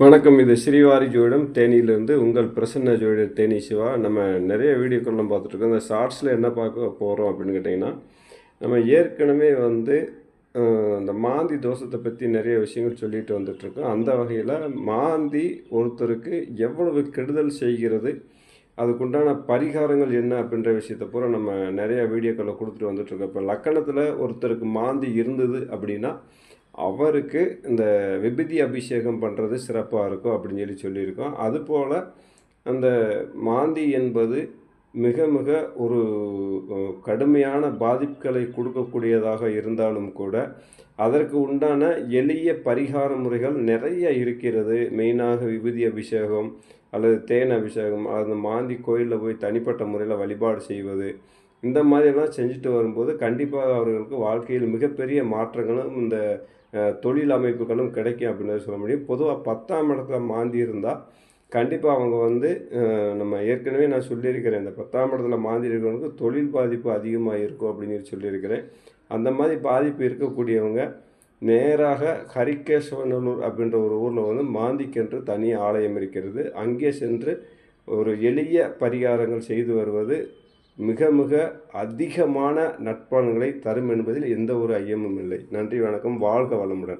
வணக்கம் இது ஸ்ரீவாரி ஜோதிடம். தேனியிலிருந்து உங்கள் பிரசன்ன ஜோதிடர் தேனி சிவா. நம்ம நிறைய வீடியோக்கள்லாம் பார்த்துட்ருக்கோம் இந்த ஷார்ட்ஸில் என்ன பார்க்க போகிறோம் அப்படின்னு கேட்டிங்கன்னா நம்ம ஏற்கனவே வந்து அந்த இந்த மாந்தி தோஷத்தை பற்றி நிறைய விஷயங்கள் சொல்லிட்டு வந்துட்ருக்கோம் அந்த வகையில் மாந்தி ஒருத்தருக்கு எவ்வளவு கெடுதல் செய்கிறது அதுக்குண்டான பரிகாரங்கள் என்ன அப்படின்ற விஷயத்தை பூரா நம்ம நிறைய வீடியோக்களை கொடுத்துட்டு வந்துட்ருக்கோம் இப்போ லக்கணத்தில் ஒருத்தருக்கு மாந்தி இருந்தது அப்படின்னா அவருக்கு இந்த விபதி அபிஷேகம் பண்ணுறது சிறப்பாக இருக்கும் அப்படின்னு சொல்லி சொல்லியிருக்கோம். அதுபோல் அந்த மாந்தி என்பது மிக மிக ஒரு கடுமையான பாதிப்புகளை கொடுக்கக்கூடியதாக இருந்தாலும் கூட அதற்கு உண்டான எளிய பரிகார முறைகள் நிறைய இருக்கிறது. மெயினாக விபூதி அபிஷேகம் அல்லது தேன் அபிஷேகம் அல்லது மாந்தி கோயிலில் போய் தனிப்பட்ட முறையில் வழிபாடு செய்வது இந்த மாதிரியெல்லாம் செஞ்சுட்டு வரும்போது கண்டிப்பாக அவர்களுக்கு வாழ்க்கையில் மிகப்பெரிய மாற்றங்களும் இந்த தொழில் அமைப்புகளும் கிடைக்கும் அப்படின்னு சொல்ல முடியும். பொதுவாக பத்தாம் இடத்துல மாந்தி இருந்தால் கண்டிப்பாக அவங்க வந்து நம்ம ஏற்கனவே நான் சொல்லியிருக்கிறேன். இந்த பத்தாம் இடத்துல மாந்தி இருக்கிறவங்களுக்கு தொழில் பாதிப்பு அதிகமாக இருக்கும் அப்படின்னு சொல்லியிருக்கிறேன். அந்த மாதிரி பாதிப்பு இருக்கக்கூடியவங்க நேராக ஹரிகேசவநல்லூர் அப்படின்ற ஒரு ஊரில் வந்து மாந்திக்கென்று தனி ஆலயம் இருக்கிறது. அங்கே சென்று ஒரு எளிய பரிகாரங்கள் செய்து வருவது மிக மிக அதிகமான நட்பலன்களை தரும் என்பதில் எந்த ஒரு ஐயமும் இல்லை. நன்றி வணக்கம். வாழ்க வளமுடன்.